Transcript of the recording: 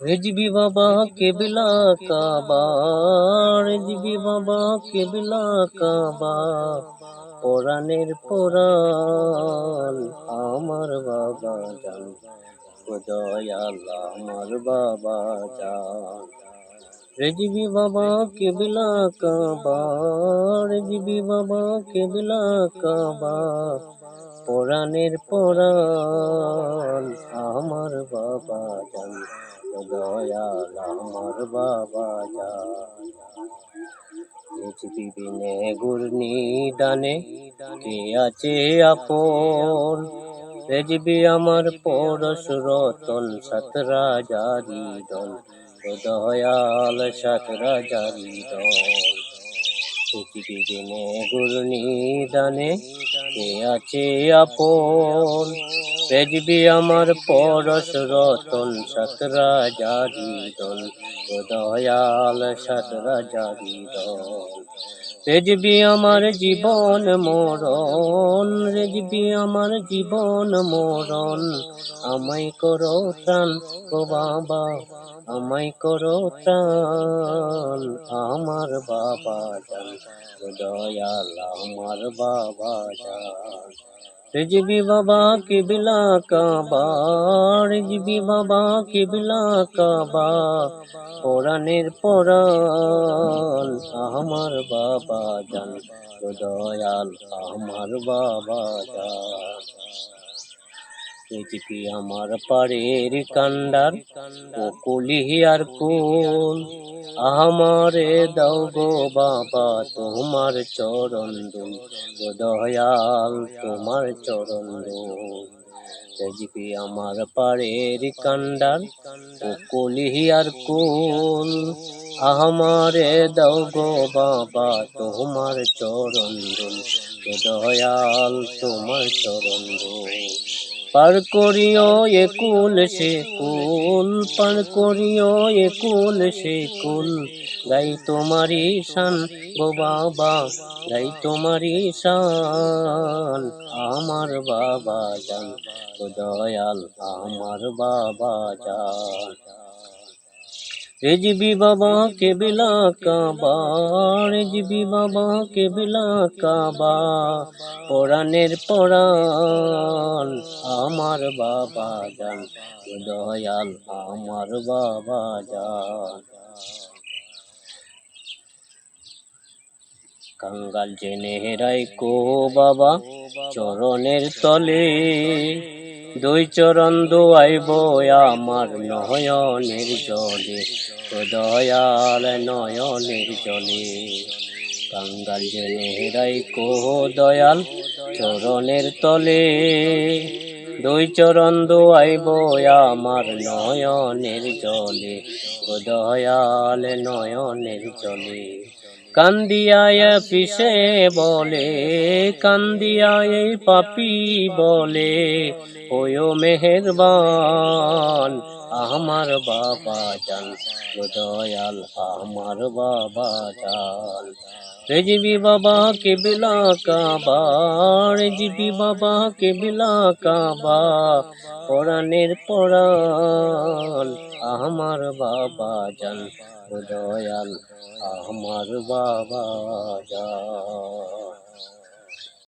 রেজবি বাবা কেবলা কাবা রেজবি বাবা কেবলা কাবা পরাণের পরাণ আমার বাবা জান। ও দয়াল আমার বাবা জান। রেজবি বাবা কেবলা কাবা রেজবি বাবা কেবলা কাবা পরাণের পরাণ আমার বাবা জান, দয়াল আমার বাবা জান। বিনে গুরনি দানে কে আছে আপন? রেজবি আমার পরশ রতন, সাত রাজারি দল দয়াল সাত রাজারি দল দিনে বিনে গুরনি দানে কে আছে আপন? বেজবি আমার পরশ রতন সাত রাজারি দল দয়াল সাত রাজারি দল রেজবি আমার জীবন মরণ রেজবি আমার জীবন মরণ। আমায় করো ত্রাণ ও বাবা, আমায় করো ত্রাণ। আমার বাবা জান দয়াল আমার বাবা জান রেজবি বাবা কিবলা কাবা রেজবি বাবা কিবলা কাবা পরাণের পরাণ আমার বাবা জান দয়াল আমার বাবা জান। পৃথিবী আমার পাড়ের কান্ডার ও কুলিয়ার কুল আমারে দাও গো বাবা তোমার চরণ দুল দয়াল তোমার চরণ দুল। পৃথিবী আমার পাড়ের কান্ডার ও কুলিয়ার কুল আমারে দাও গো বাবা তোমার চরণ দুল দয়াল তোমার চরণ দুল। পার করিও একুল সে কুল। পার করিও একুল সে কুল। গাই তোমারি শান গো বাবা, গাই তোমারি শান। আমার বাবা জান দয়াল, আমার বাবা জান। রেজবি বাবা কেবলা কাবা রেজবি বাবা কেবলা কাবা, পরাণের পরাণ আমার বাবা ও দয়াল আমার বাবা জান। কাঙ্গাল জেনে হেরাই কো বাবা, চরণের তলে দুই চরণ দোয়াইব আমার নয়নের জলে দয়াল নয়নের জলে। কাঙ্গাল জেনে হেরাই কো দয়াল চরণের তলে, দুই চরণ দোয়াইব আমার নয়নের জলে দয়াল নয়নের জলে। কান্দিয়ায় পিসে বলে কান্দিয়ায় পাপি বলে ওয়ো মেহেরবান। আমার বাবা জান দয়াল, আমার বাবা জান রেজবি বাবা কেবলা কাবা রেজবি বাবা কেবলা কাবা পরাণের পরাণ। আমার বাবা জান দয়াল, আমার বাবা জান